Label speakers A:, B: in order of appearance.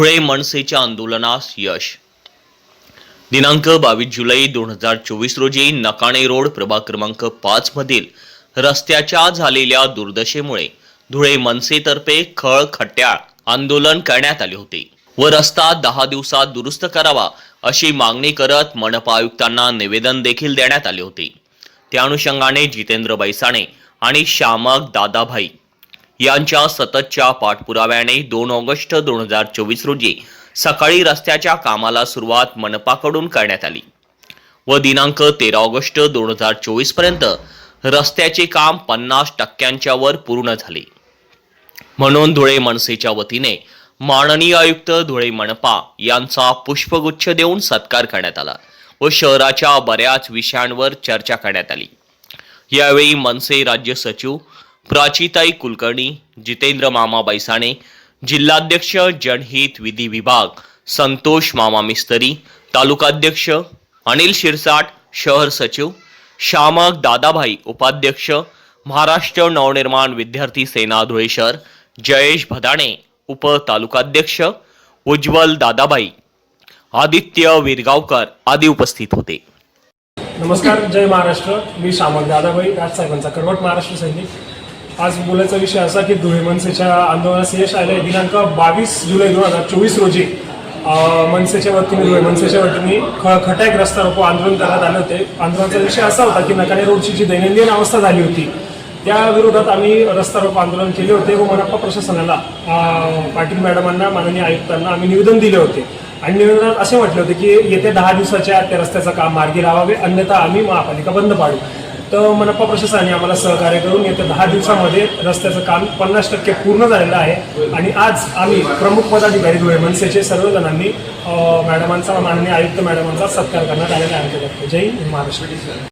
A: धुळे मनसेच्या आंदोलनास यश. दिनांक बावीस जुलै दोन हजार चोवीस रोजी नकाणे रोड प्रभाग क्रमांक पाच मधील रस्त्याच्या झालेल्या दुर्दशेमुळे धुळे मनसेतर्फे खळ खट्याळ आंदोलन करण्यात आले होते व रस्ता दहा दिवसात दुरुस्त करावा अशी मागणी करत मनपा आयुक्तांना निवेदन देखील देण्यात आले होते. त्या अनुषंगाने जितेंद्र बैसाणे आणि श्यामक दादाभाई यांच्या सततच्या पाठपुराव्याने दोन ऑगस्ट दोन हजार चोवीस रोजी सकाळी रस्त्याच्या कामाला सुरुवात मनपाकडून करण्यात आली. व दिनांक तेरा ऑगस्ट दोन हजार चोवीसपर्यंत रस्त्याचे काम पन्नास टक्क्यांच्या वर पूर्ण झाले. म्हणून धुळे मनसेच्या वतीने माननीय आयुक्त धुळे मनपा यांचा पुष्पगुच्छ देऊन सत्कार करण्यात आला व शहराच्या बऱ्याच विषयांवर चर्चा करण्यात आली. यावेळी मनसे राज्य सचिव प्राचीताई कुलकर्णी जितेंद्र मामा बैसाणे जिल्हाध्यक्ष जनहित विधी विभाग संतोष मामा मिस्तरी तालुकाध्यक्ष अनिल शिरसाट शहर सचिव श्यामक दादाभाई उपाध्यक्ष महाराष्ट्र नवनिर्माण विद्यार्थी सेना धुळे शहर जयेश भदाणे उप तालुकाध्यक्ष उज्ज्वल दादाभाई आदित्य विरगावकर आदी उपस्थित होते.
B: नमस्कार जय महाराष्ट्र. मी श्यामक दादाभाई राजसाहेबांचा कडवट महाराष्ट्र सैनिक. आज बोलायचा विषय असा की धुळे मनसेच्या आंदोलनास यश आले दिनांक बावीस जुलै दोन हजार चोवीस रोजी मनसेच्या वतीने धुळे मनसेच्या वतीने ख खटाक रस्ता रोको आंदोलन करण्यात आले होते. आंदोलनाचा विषय असा होता की नकाने रोडची जी दैनंदिन अवस्था झाली होती त्या विरोधात आम्ही रस्ता रोको आंदोलन केले होते व मनप्पा प्रशासनाला पाटील मॅडमांना माननीय आयुक्तांना आम्ही निवेदन दिले होते. आणि निवेदनात असे म्हटले होते की येत्या दहा दिवसाच्या त्या रस्त्याचं काम मार्गी लावावे अन्यथा आम्ही महापालिका बंद पाडू. तर मनपा प्रशासनाने आम्हाला सहकार्य करून येत्या दहा दिवसामध्ये रस्त्याचं काम पन्नास टक्के पूर्ण झालेलं आहे. आणि आज आम्ही प्रमुख पदाधिकारी धुळे मनसेचे सर्वजणांनी मॅडमांचा माननीय आयुक्त मॅडमांचा सत्कार करण्यात आलेला आहे. जय हिंद. महाराष्ट्र.